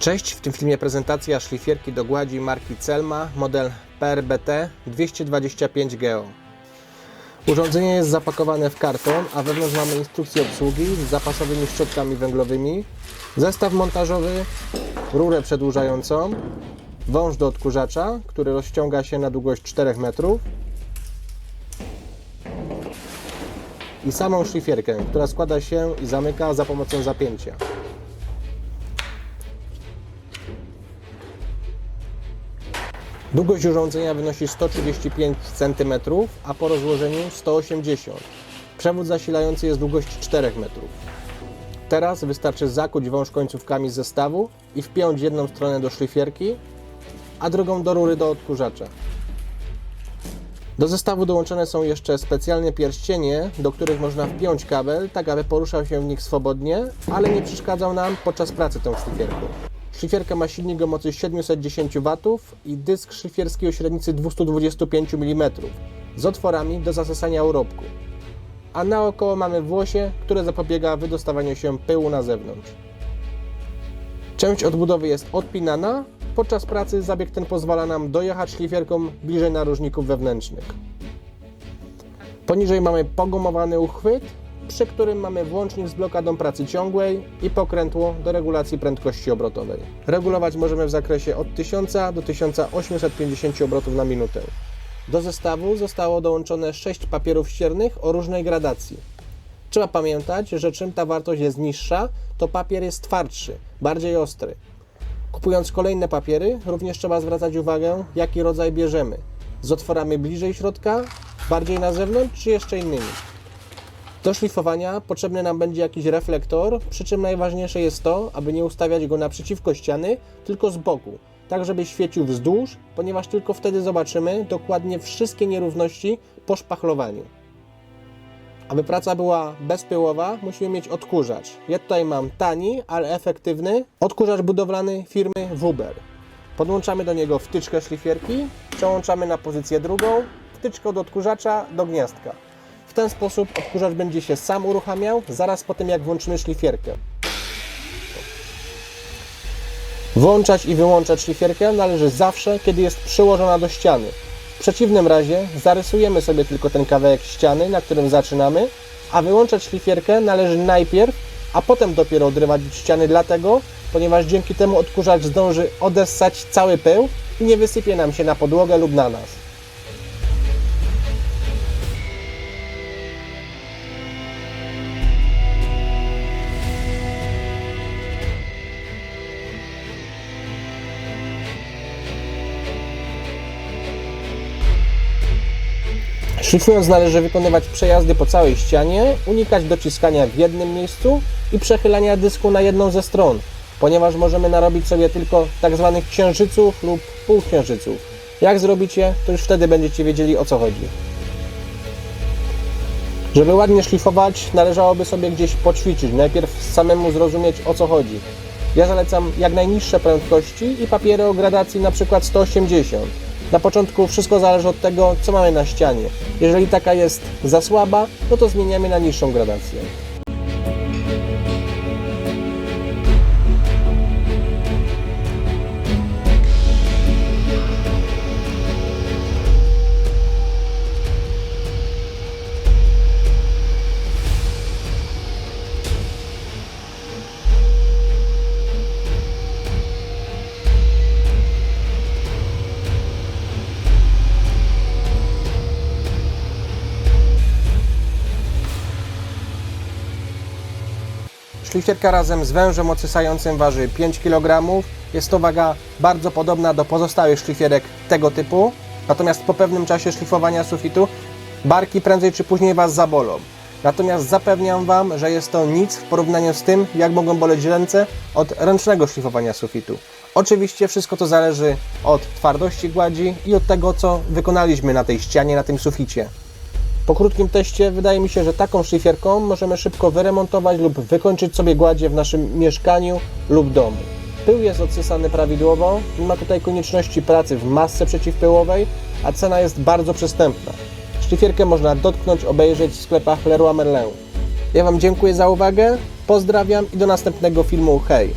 Cześć, w tym filmie prezentacja szlifierki do gładzi marki Celma, model PRBT 225 GEO. Urządzenie jest zapakowane w karton, a wewnątrz mamy instrukcję obsługi z zapasowymi szczotkami węglowymi, zestaw montażowy, rurę przedłużającą, wąż do odkurzacza, który rozciąga się na długość 4 metrów i samą szlifierkę, która składa się i zamyka za pomocą zapięcia. Długość urządzenia wynosi 135 cm, a po rozłożeniu 180 Przewód zasilający jest długości 4 metrów. Teraz wystarczy zakuć wąż końcówkami zestawu i wpiąć jedną stronę do szlifierki, a drugą do rury do odkurzacza. Do zestawu dołączone są jeszcze specjalne pierścienie, do których można wpiąć kabel, tak aby poruszał się w nich swobodnie, ale nie przeszkadzał nam podczas pracy tą szlifierką. Szlifierka ma silnik o mocy 710 W i dysk szlifierski o średnicy 225 mm z otworami do zasysania urobku. A naokoło mamy włosie, które zapobiega wydostawaniu się pyłu na zewnątrz. Część odbudowy jest odpinana. Podczas pracy zabieg ten pozwala nam dojechać szlifierką bliżej narożników wewnętrznych. Poniżej mamy pogumowany uchwyt, przy którym mamy włącznik z blokadą pracy ciągłej i pokrętło do regulacji prędkości obrotowej. Regulować możemy w zakresie od 1000 do 1850 obrotów na minutę. Do zestawu zostało dołączone 6 papierów ściernych o różnej gradacji. Trzeba pamiętać, że czym ta wartość jest niższa, to papier jest twardszy, bardziej ostry. Kupując kolejne papiery, również trzeba zwracać uwagę, jaki rodzaj bierzemy. Z otworami bliżej środka, bardziej na zewnątrz, czy jeszcze innymi. Do szlifowania potrzebny nam będzie jakiś reflektor, przy czym najważniejsze jest to, aby nie ustawiać go naprzeciwko ściany, tylko z boku, tak żeby świecił wzdłuż, ponieważ tylko wtedy zobaczymy dokładnie wszystkie nierówności po szpachlowaniu. Aby praca była bezpyłowa, musimy mieć odkurzacz. Ja tutaj mam tani, ale efektywny odkurzacz budowlany firmy Wuber. Podłączamy do niego wtyczkę szlifierki, przełączamy na pozycję drugą, wtyczkę do odkurzacza do gniazdka. W ten sposób odkurzacz będzie się sam uruchamiał zaraz po tym jak włączymy szlifierkę. Włączać i wyłączać szlifierkę należy zawsze, kiedy jest przyłożona do ściany. W przeciwnym razie zarysujemy sobie tylko ten kawałek ściany, na którym zaczynamy, a wyłączać szlifierkę należy najpierw, a potem dopiero odrywać od ściany dlatego, ponieważ dzięki temu odkurzacz zdąży odessać cały pył i nie wysypie nam się na podłogę lub na nas. Szlifując należy wykonywać przejazdy po całej ścianie, unikać dociskania w jednym miejscu i przechylania dysku na jedną ze stron, ponieważ możemy narobić sobie tylko tak zwanych księżyców lub półksiężyców. Jak zrobicie, to już wtedy będziecie wiedzieli o co chodzi. Żeby ładnie szlifować, należałoby sobie gdzieś poćwiczyć, najpierw samemu zrozumieć o co chodzi. Ja zalecam jak najniższe prędkości i papiery o gradacji przykład 180. Na początku wszystko zależy od tego, co mamy na ścianie. Jeżeli taka jest za słaba, no to zmieniamy na niższą gradację. Szlifierka razem z wężem ocysającym waży 5 kg. Jest to waga bardzo podobna do pozostałych szlifierek tego typu. Natomiast po pewnym czasie szlifowania sufitu barki prędzej czy później Was zabolą. Natomiast zapewniam Wam, że jest to nic w porównaniu z tym, jak mogą boleć ręce od ręcznego szlifowania sufitu. Oczywiście wszystko to zależy od twardości gładzi i od tego, co wykonaliśmy na tej ścianie, na tym suficie. Po krótkim teście wydaje mi się, że taką szlifierką możemy szybko wyremontować lub wykończyć sobie gładzie w naszym mieszkaniu lub domu. Pył jest odsysany prawidłowo, nie ma tutaj konieczności pracy w masce przeciwpyłowej, a cena jest bardzo przystępna. Szlifierkę można dotknąć, obejrzeć w sklepach Leroy Merlin. Ja Wam dziękuję za uwagę, pozdrawiam i do następnego filmu. Hej!